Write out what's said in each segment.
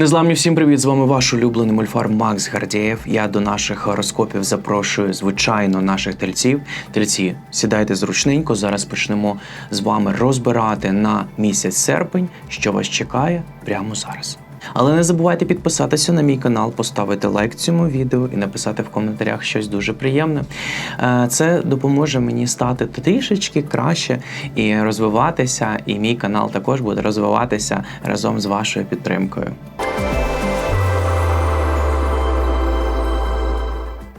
Незламні всім привіт! З вами ваш улюблений мульфар Макс Гардієв. Я до наших гороскопів запрошую, звичайно, наших тельців. Тельці, сідайте зручненько. Зараз почнемо з вами розбирати на місяць серпень, що вас чекає прямо зараз. Але не забувайте підписатися на мій канал, поставити лайк цьому відео і написати в коментарях щось дуже приємне. Е, Це допоможе мені стати трішечки краще і розвиватися. І мій канал також буде розвиватися разом з вашою підтримкою.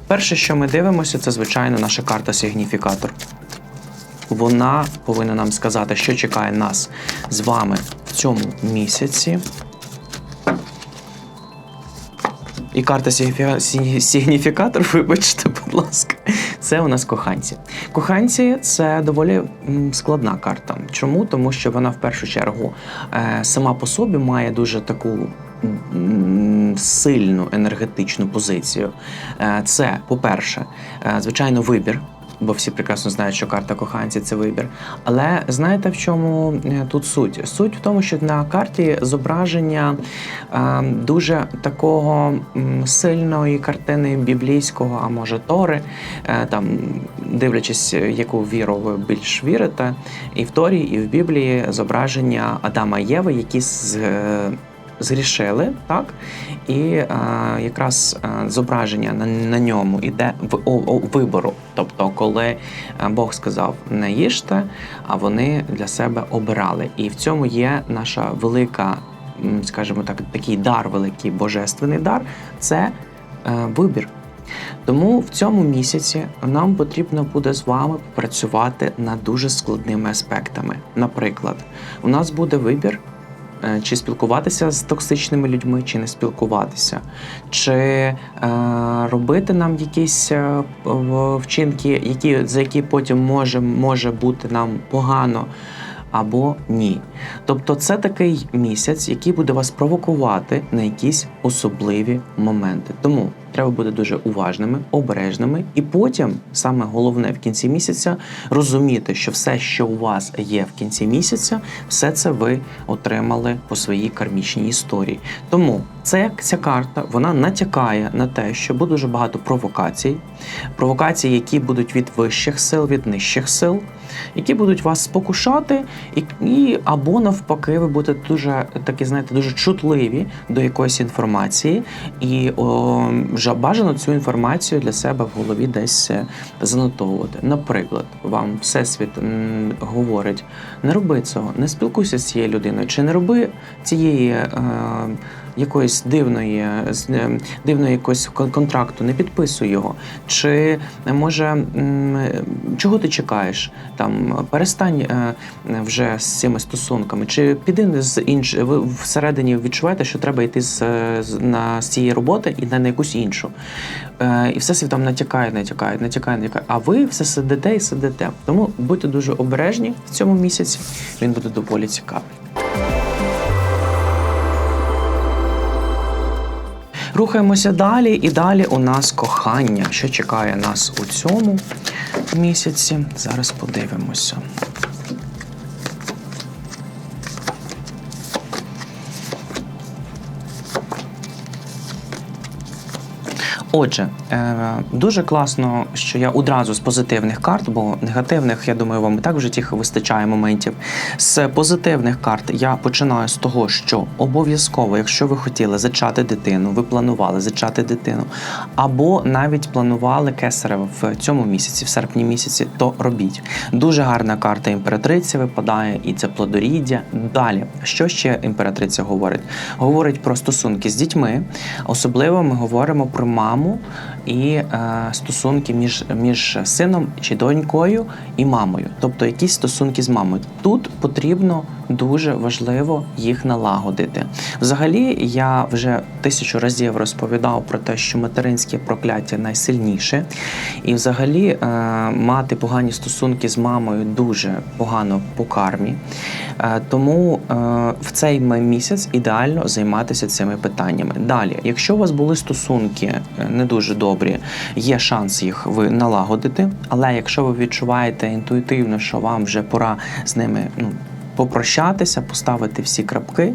Перше, що ми дивимося, це звичайно наша карта сигніфікатор. Вона повинна нам сказати, що чекає нас з вами в цьому місяці. І карта Сігніфікатор, вибачте, будь ласка, це у нас коханці. Коханці це доволі складна карта. Чому? Тому що вона в першу чергу е, сама по собі має дуже таку сильну енергетичну позицію. Е, Це, по-перше, е, звичайно, вибір. Бо всі прекрасно знають, що карта коханці це вибір. Але знаєте, в чому е, тут суть? Суть в тому, що на карті зображення е, дуже такого сильної картини біблійського, а може Тори, е, там дивлячись, яку віру ви більш вірите, і в Торі, і в Біблії зображення Адама Єви, які з. Зрішили, так? І е, якраз е, зображення на, на ньому іде в о, о, вибору. Тобто, коли е, Бог сказав не їжте, а вони для себе обирали. І в цьому є наша велика, скажімо так, такий дар, великий божественний дар це е, вибір. Тому в цьому місяці нам потрібно буде з вами попрацювати над дуже складними аспектами. Наприклад, у нас буде вибір. Е, Чи спілкуватися з токсичними людьми, чи не спілкуватися, чи е, робити нам якісь е, вчинки, які, за які потім може, може бути нам погано або ні. Тобто це такий місяць, який буде вас провокувати на якісь особливі моменти. Тому треба бути дуже уважними, обережними, і потім, саме головне в кінці місяця, розуміти, що все, що у вас є в кінці місяця, все це ви отримали по своїй кармічній історії. Тому це ця карта вона натякає на те, що буде дуже багато провокацій, провокацій, які будуть від вищих сил, від нижчих сил, які будуть вас спокушати, і, і або навпаки, ви будете дуже такі, знаєте, дуже чутливі до якоїсь інформації, і о, вже бажано цю інформацію для себе в голові десь е, занотовувати. Наприклад, вам всесвіт м, говорить: не роби цього, не спілкуйся з цією людиною, чи не роби цієї. Е, Якоїсь дивної е, дивної якогось контракту, не підписуй його. Чи е, може чого ти чекаєш? Там перестань е, вже з цими стосунками, чи піди з інш... ви всередині відчуваєте, що треба йти з, на з цієї роботи і на, якусь іншу. І все світ там натякає, натякає, натякає, натякає. А ви все сидите і сидите. Тому будьте дуже обережні в цьому місяці. Він буде доволі цікавий. Рухаємося далі, і далі у нас кохання. Що чекає нас у цьому місяці? Зараз подивимося. Отже, е, дуже класно, що я одразу з позитивних карт, бо негативних, я думаю, вам і так в житті вистачає моментів. З позитивних карт я починаю з того, що обов'язково, якщо ви хотіли зачати дитину, ви планували зачати дитину, або навіть планували кесарева в цьому місяці, в серпні місяці, то робіть. Дуже гарна карта імператриці випадає, і це плодоріддя. Далі, що ще імператриця говорить? Говорить про стосунки з дітьми. Особливо ми говоримо про маму і е, стосунки між, між сином чи донькою і мамою, тобто якісь стосунки з мамою. Тут потрібно дуже важливо їх налагодити. Взагалі, я вже тисячу разів розповідав про те, що материнське прокляття найсильніше, і взагалі е, мати погані стосунки з мамою дуже погано по кармі. Е, тому е, в цей місяць ідеально займатися цими питаннями. Далі, якщо у вас були стосунки е, не дуже добрі, є шанс їх ви налагодити. Але якщо ви відчуваєте інтуїтивно, що вам вже пора з ними ну, попрощатися, поставити всі крапки,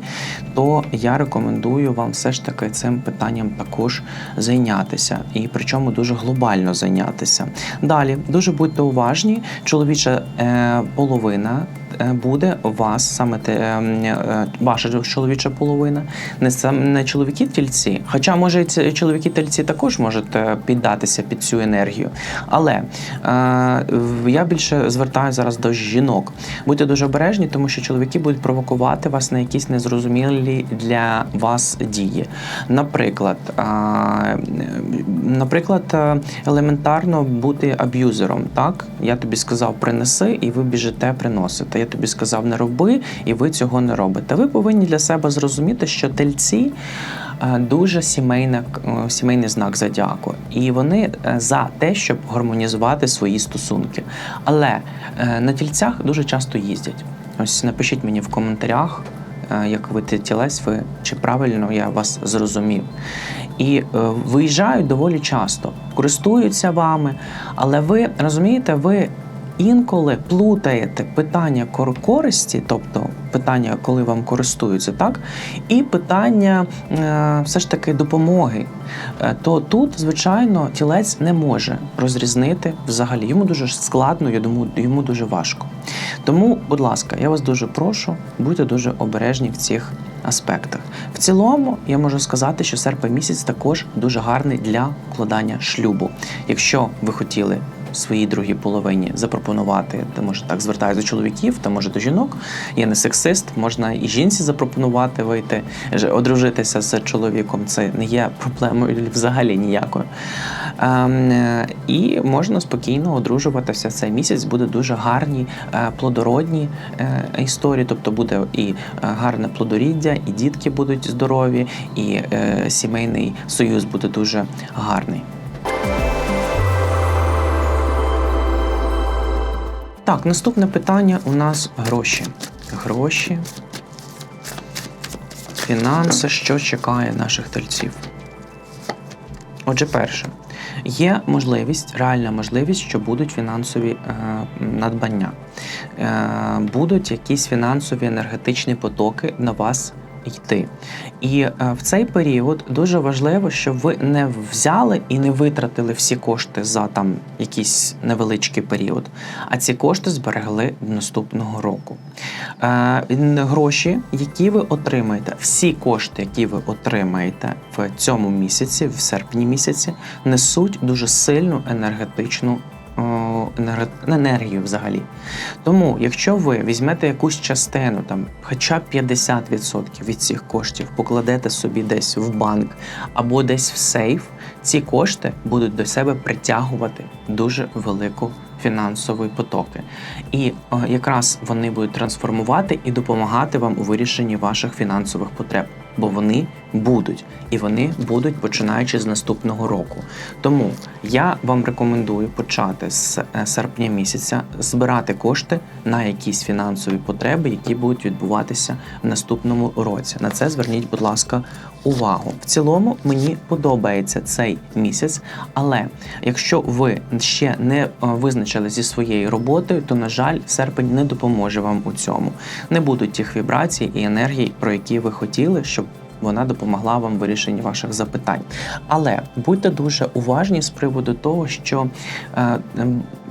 то я рекомендую вам все ж таки цим питанням також зайнятися, і причому дуже глобально зайнятися. Далі дуже будьте уважні, чоловіча е, половина. Е, Буде вас саме те, е, е, ваша чоловіча половина, не сам не чоловіки тільці. Хоча, може, чоловіки тільці також можуть е, піддатися під цю енергію. Але я більше звертаю зараз до жінок. Будьте дуже обережні, тому що чоловіки будуть провокувати вас на якісь незрозумілі для вас дії. Наприклад, наприклад, елементарно бути аб'юзером. Так, я тобі сказав, принеси, і ви біжите приносите. Я тобі сказав, не роби, і ви цього не робите. Ви повинні для себе зрозуміти, що тельці. е, Дуже сімейна, е, сімейний знак зодіаку. І вони е, за те, щоб гармонізувати свої стосунки. Але на тільцях дуже часто їздять. Ось напишіть мені в коментарях, як ви тілець, ви чи правильно я вас зрозумів. І виїжджають доволі часто, користуються вами, але ви розумієте, ви інколи плутаєте питання користі, тобто питання, коли вам користуються, так, і питання е, все ж таки допомоги. Е, то тут, звичайно, тілець не може розрізнити взагалі. Йому дуже складно, йому дуже важко. Тому, будь ласка, я вас дуже прошу, будьте дуже обережні в цих аспектах. В цілому, я можу сказати, що серпень місяць також дуже гарний для укладання шлюбу. Якщо ви хотіли своїй другій половині запропонувати, то може так звертаюся до чоловіків, та може до жінок. Я не сексист, можна і жінці запропонувати вийти, одружитися з чоловіком. Це не є проблемою взагалі ніякою. Ем, е, і можна спокійно одружуватися цей місяць. Буде дуже гарні, е, плодородні е, історії. Тобто буде і гарне плодоріддя, і дітки будуть здорові, і сімейний союз буде дуже гарний. Так, наступне питання у нас гроші. Гроші, фінанси, що чекає наших тельців. Отже, перше, є можливість, реальна можливість, що будуть фінансові е, надбання, е, будуть якісь фінансові енергетичні потоки на вас йти. І е, в цей період дуже важливо, щоб ви не взяли і не витратили всі кошти за там якийсь невеличкий період, а ці кошти зберегли наступного року. Е, гроші, які ви отримаєте, всі кошти, які ви отримаєте в цьому місяці, в серпні місяці, несуть дуже сильну енергетичну. Енерге- енергію взагалі. Тому, якщо ви візьмете якусь частину, там, хоча б 50% від цих коштів, покладете собі десь в банк або десь в сейф, ці кошти будуть до себе притягувати дуже велику фінансові потоки. І е, якраз вони будуть трансформувати і допомагати вам у вирішенні ваших фінансових потреб. Бо вони будуть, і вони будуть починаючи з наступного року. Тому я вам рекомендую почати з е, серпня місяця збирати кошти на якісь фінансові потреби, які будуть відбуватися в наступному році. На це зверніть, будь ласка, увагу. В цілому мені подобається цей місяць, але якщо ви ще не е, визначили зі своєю роботою, то на жаль, серпень не допоможе вам у цьому. Не будуть тих вібрацій і енергій, про які ви хотіли, щоб вона допомогла вам в вирішенні ваших запитань. Але будьте дуже уважні з приводу того, що е,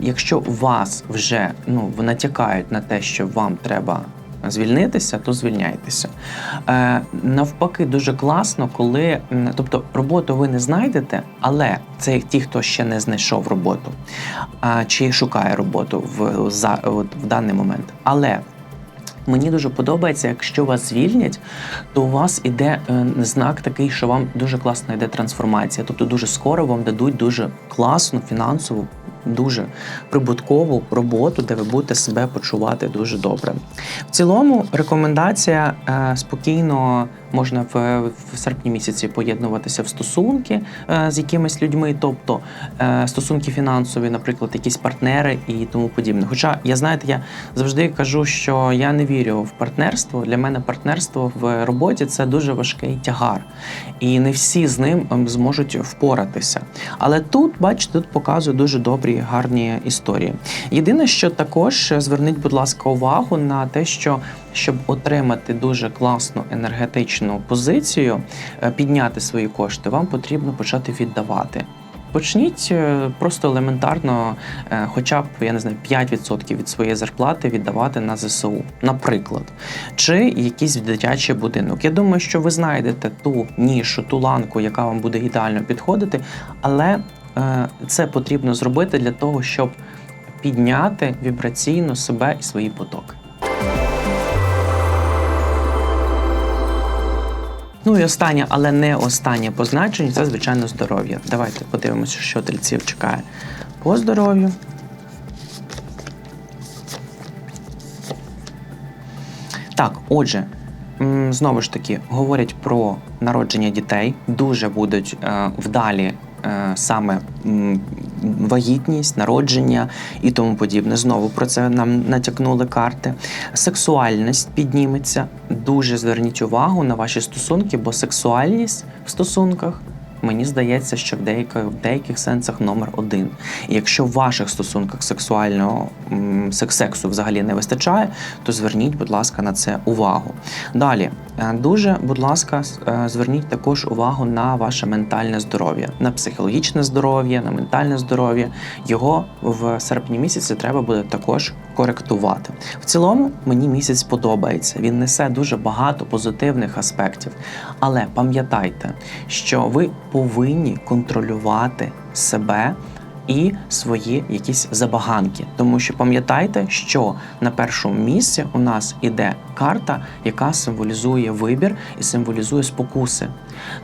якщо вас вже ну натякають на те, що вам треба. Звільнитися, то звільняйтеся. Е, навпаки, дуже класно, коли тобто роботу ви не знайдете, але це ті, хто ще не знайшов роботу, чи шукає роботу в, за, в даний момент. Але Мені дуже подобається, якщо вас звільнять, то у вас іде е, знак такий, що вам дуже класна йде трансформація. Тобто дуже скоро вам дадуть дуже класну фінансову, дуже прибуткову роботу, де ви будете себе почувати дуже добре. В цілому рекомендація е, спокійно можна в, серпні місяці поєднуватися в стосунки е, з якимись людьми, тобто е, стосунки фінансові, наприклад, якісь партнери і тому подібне. Хоча я знаєте, я завжди кажу, що я не вірю в партнерство. Для мене партнерство в роботі це дуже важкий тягар, і не всі з ним ем, зможуть впоратися. Але тут, бачите, тут показує дуже добрі, гарні історії. Єдине, що також зверніть, будь ласка, увагу на те, що щоб отримати дуже класну енергетичну позицію, е, підняти свої кошти, вам потрібно почати віддавати. Почніть е, просто елементарно, е, хоча б я не знаю, 5% від своєї зарплати віддавати на ЗСУ, наприклад, чи якийсь дитячий будинок. Я думаю, що ви знайдете ту нішу, ту ланку, яка вам буде ідеально підходити, але е, це потрібно зробити для того, щоб підняти вібраційно себе і свої потоки. Ну і останнє, але не останнє по значенню це, звичайно, здоров'я. Давайте подивимося, що тельців чекає по здоров'ю. Так, отже, знову ж таки, говорять про народження дітей. Дуже будуть е, вдалі е, саме вагітність, народження і тому подібне. Знову про це нам натякнули карти. Сексуальність підніметься. Дуже зверніть увагу на ваші стосунки, бо сексуальність в стосунках. Мені здається, що в деяких, в деяких сенсах номер один. І якщо в ваших стосунках сексуального сексу взагалі не вистачає, то зверніть, будь ласка, на це увагу. Далі, е, дуже, будь ласка, е, зверніть також увагу на ваше ментальне здоров'я, на психологічне здоров'я, на ментальне здоров'я. Його в серпні місяці треба буде також коректувати. В цілому мені місяць подобається. Він несе дуже багато позитивних аспектів. Але пам'ятайте, що ви повинні контролювати себе. І свої якісь забаганки, тому що пам'ятайте, що на першому місці у нас іде карта, яка символізує вибір і символізує спокуси.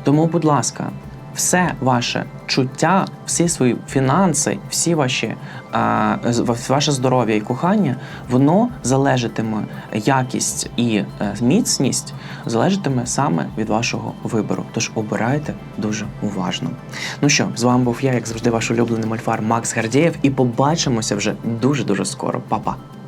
Тому, будь ласка, все ваше чуття, всі свої фінанси, всі ваші ваше здоров'я і кохання, воно залежатиме якість і е, міцність залежатиме саме від вашого вибору. Тож обирайте дуже уважно. Ну що, з вами був я, як завжди, ваш улюблений мольфар Макс Гардієв, і побачимося вже дуже дуже скоро. Па-па!